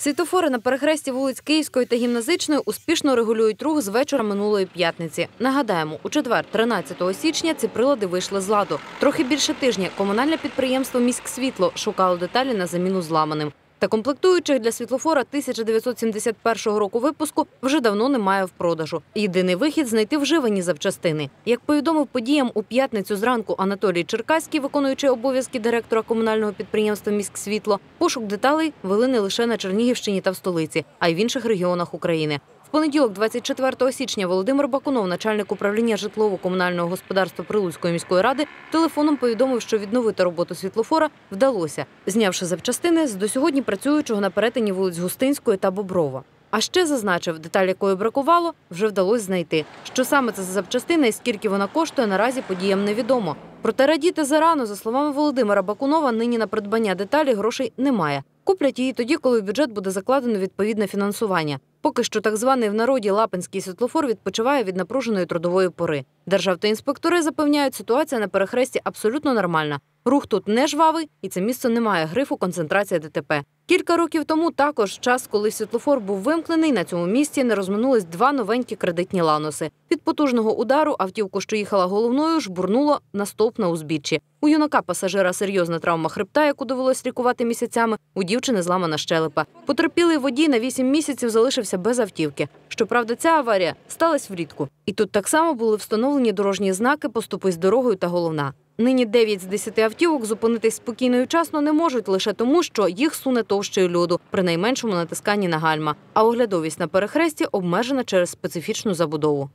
Світофори на перехресті вулиць Київської та Гімназичної успішно регулюють рух з вечора минулої п'ятниці. Нагадаємо, у четвер, 13 січня, ці прилади вийшли з ладу. Трохи більше тижня комунальне підприємство «Міськсвітло» шукало деталі на заміну зламаним. Та комплектуючих для світлофора 1971 року випуску вже давно немає в продажу. Єдиний вихід знайти вживані запчастини. Як повідомив подіям у п'ятницю зранку Анатолій Черкаський, виконуючий обов'язки директора комунального підприємства «Міськсвітло», пошук деталей вели не лише на Чернігівщині та в столиці, а й в інших регіонах України. В понеділок, 24 січня, Володимир Бакунов, начальник управління житлово-комунального господарства Прилуцької міської ради, телефоном повідомив, що відновити роботу світлофора вдалося, знявши запчастини з до сьогодні працюючого на перетині вулиць Густинської та Боброва. А ще зазначив, деталь якої бракувало, вже вдалося знайти. Що саме це за запчастина і скільки вона коштує, наразі подіям невідомо. Проте радіти зарано, за словами Володимира Бакунова, нині на придбання деталі грошей немає. Куплять її тоді, коли в бюджет буде закладено відповідне фінансування. Поки що так званий в народі лапинський світлофор відпочиває від напруженої трудової пори. Державтоінспектори запевняють, ситуація на перехресті абсолютно нормальна. Рух тут не жвавий, і це місце не має грифу концентрація ДТП. Кілька років тому також час, коли світлофор був вимкнений, на цьому місці не розминулись два новенькі кредитні ланоси. Від потужного удару автівку, що їхала головною, жбурнуло на стовп на узбіччі. У юнака пасажира серйозна травма хребта, яку довелось лікувати місяцями. У дівчини зламана щелепа. Потерпілий водій на 8 місяців залишився без автівки. Щоправда, ця аварія сталася влітку. І тут так само були встановлені дорожні знаки «Поступи з дорогою та головна. Нині 9 з 10 автівок зупинитись спокійно і вчасно не можуть лише тому, що їх суне товщою льоду при найменшому натисканні на гальма. А оглядовість на перехресті обмежена через специфічну забудову.